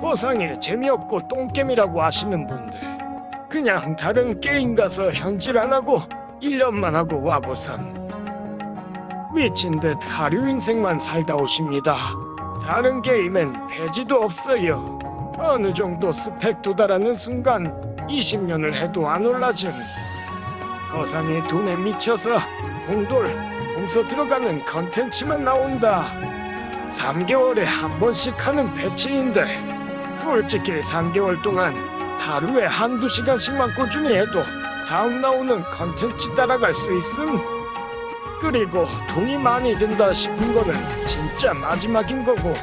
보상에 재미없고 똥겜이라고 하시는 분들 그냥 다른 게임 가서 현질 안 하고 1년만 하고 와보삼. 미친 듯 하류 인생만 살다 오십니다. 다른 게임엔 배지도 없어요. 어느 정도 스펙 도달하는 순간 20년을 해도 안 올라줌 거상의 돈에 미쳐서 공돌 공서 들어가는 컨텐츠만 나온다. 3개월에 한 번씩 하는 배치인데 솔직히 3개월 동안 하루에 한두 시간씩만 꾸준히 해도 다음 나오는 컨텐츠 따라갈 수 있음. 그리고 돈이 많이 든다 싶은 거는 진짜 마지막인 거고.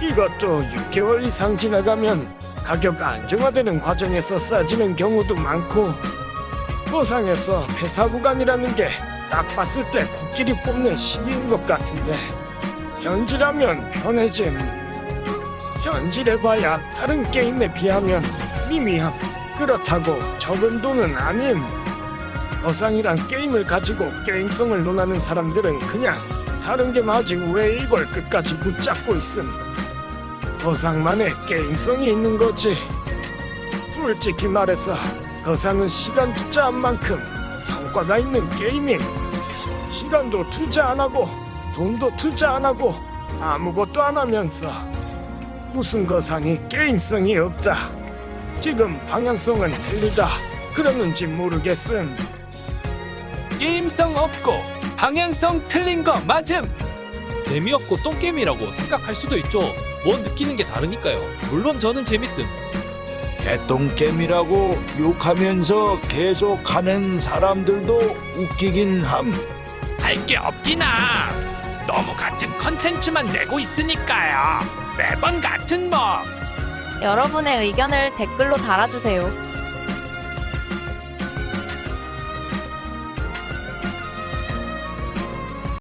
이것도 6개월 이상 지나가면 가격 안정화되는 과정에서 싸지는 경우도 많고 보상에서 회사 구간이라는 게 딱 봤을 때 코끼리 뽑는 시기인 것 같은데 현질하면 편해짐 현질해봐야 다른 게임에 비하면 미미함. 그렇다고 적은 돈은 아님. 보상이란 게임을 가지고 게임성을 논하는 사람들은 그냥 다른 게 맞지 왜 이걸 끝까지 붙잡고 있음? 보상만의 게임성이 있는 거지. 솔직히 말해서 거상은 시간 투자한 만큼 성과가 있는 게이밍 시간도 투자 안 하고 돈도 투자 안 하고 아무것도 안 하면서 무슨 거상이 게임성이 없다 지금 방향성은 틀리다 그러는지 모르겠음 게임성 없고 방향성 틀린 거 맞음. 재미없고 똥게임이라고 생각할 수도 있죠. 뭐 느끼는 게 다르니까요. 물론 저는 재밌음. 개똥겜이라고 욕하면서 계속 하는 사람들도 웃기긴 함. 할 게 없기나. 너무 같은 컨텐츠만 내고 있으니까요. 매번 같은 뭐. 여러분의 의견을 댓글로 달아주세요.